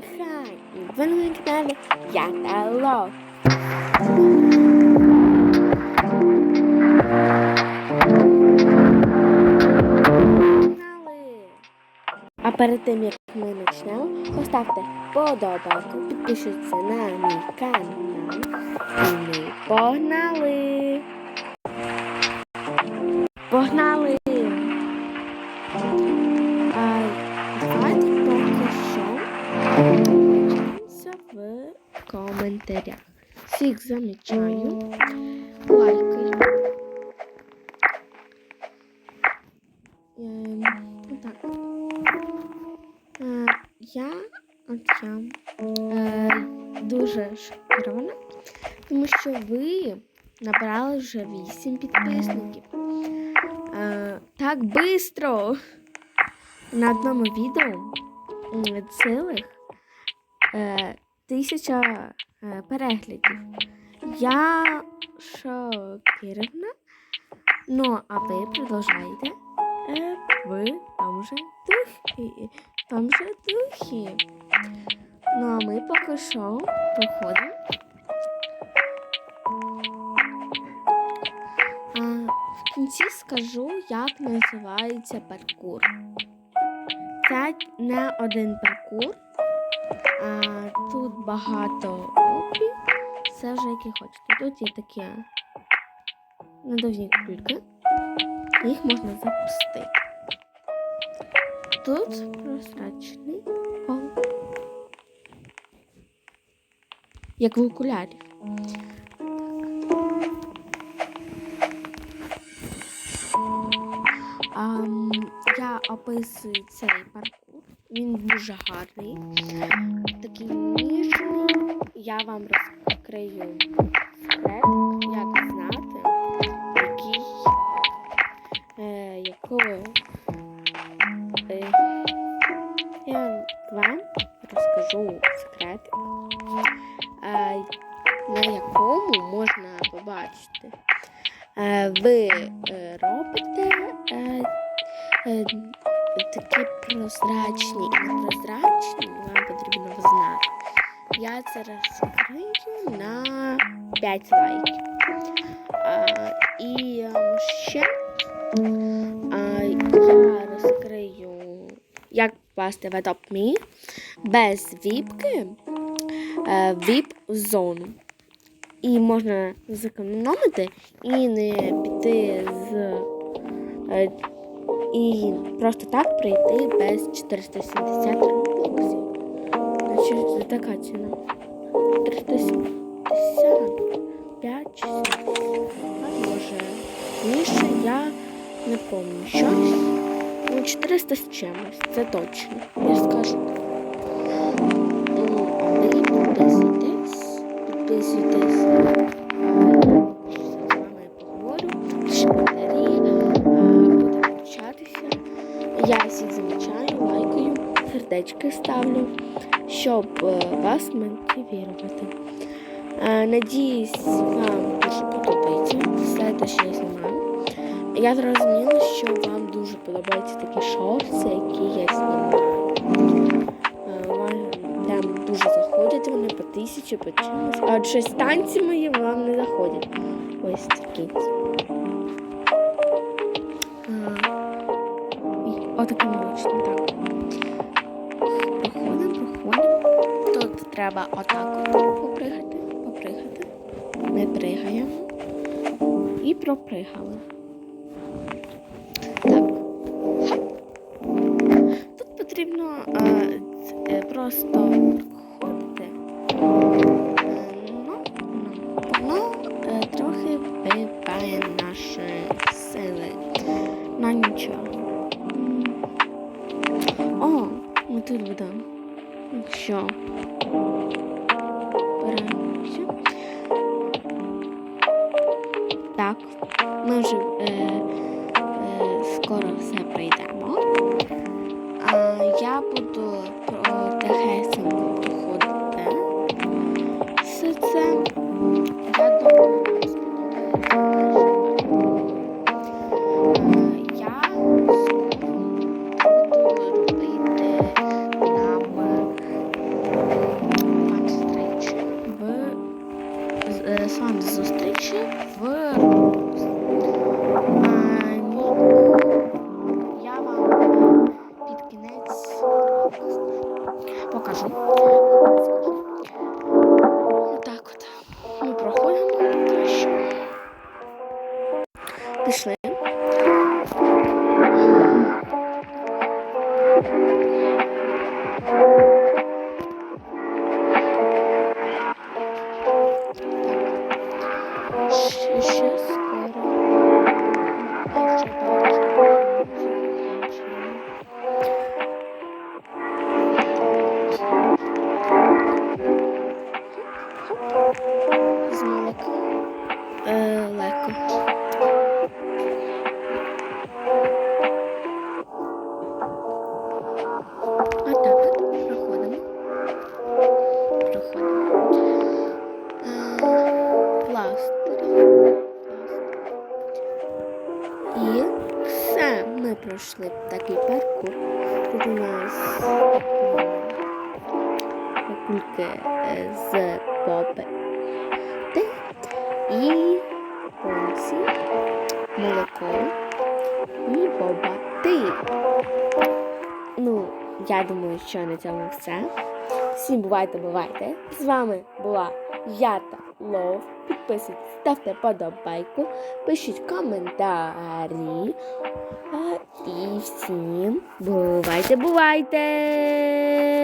всім і ви на каналі Я. А перед тим як ми почнемо, поставте подобайку, підпишіться на мій канал. І ми погнали! Погнали! Коментарях. Всіх замічаю. Лайкаю. Ем, так. Е, я от я е, дуже шокірована, тому що ви набрали вже 8 підписників. Е, так бистро на одному відео м, цілих е, тисяча е, переглядів. Я шокірована. Ну, а ви продовжаєте е, в тому же духі. Тому же духі. Ну, а ми поки що проходимо. В кінці скажу, як називається паркур. Це не один паркур, а тут багато опів. Все вже які хочете. Тут є такі надовні кульки. Їх можна запустити. Тут прозрачний пол. Як в окулярі. Я описую цей паркур. Він дуже гарний. Такий ніжний. Я вам розкрию секрет, як знати, який, е, якого е, я вам розкажу секрет, е, на якому можна побачити. Е, ви е, робите е, е, такі прозрачні і непрозрачні, вам потрібно знати. Я це розкрию на 5 лайків. А, і ем, ще а, я розкрию, як попасти в Adopt Me без віпки е, в віп-зону. І можна зекономити і не піти з. І просто так пройти без 470 боксів. Значить, це така ціна. 375 чи 70. А може. Більше я не пам'ятаю щось. Ну, 400 з чимось, це точно. Я скажу. Ну, а ви підписуйтесь. Підписуйтесь. Сердечки ставлю, щоб е, вас мотивувати. Е, Надіюсь, вам дуже подобається все що я знімаю. Я зрозуміла, що вам дуже подобаються такі шорти, які я знімаю. Е, Вам дуже заходять вони по тисячі, по чимось. А от щось мої вам не заходять. Ось такі. Отаким молочним, так. Треба отак попригати, попригати. Ми пригаємо. І пропригали. Так. Тут потрібно е, е, просто проходити. Е, ну, воно е, трохи вбиває наші сили. Ну нічого. О, ми тут будемо. Що? Беремося. Так, ми вже е, е, скоро все пройдемо. А я буду про проходити Е, з вами зустрічі в І все, ми пройшли такий паркур. Тут у нас кульки е, з боби. І понсі, молоко і боба. Ти. Ну, я думаю, що на цьому все. Всім бувайте, бувайте. З вами була я та Лов. Підписуйтесь, ставте подобайку, пишіть коментарі. І всім бувайте, бувайте!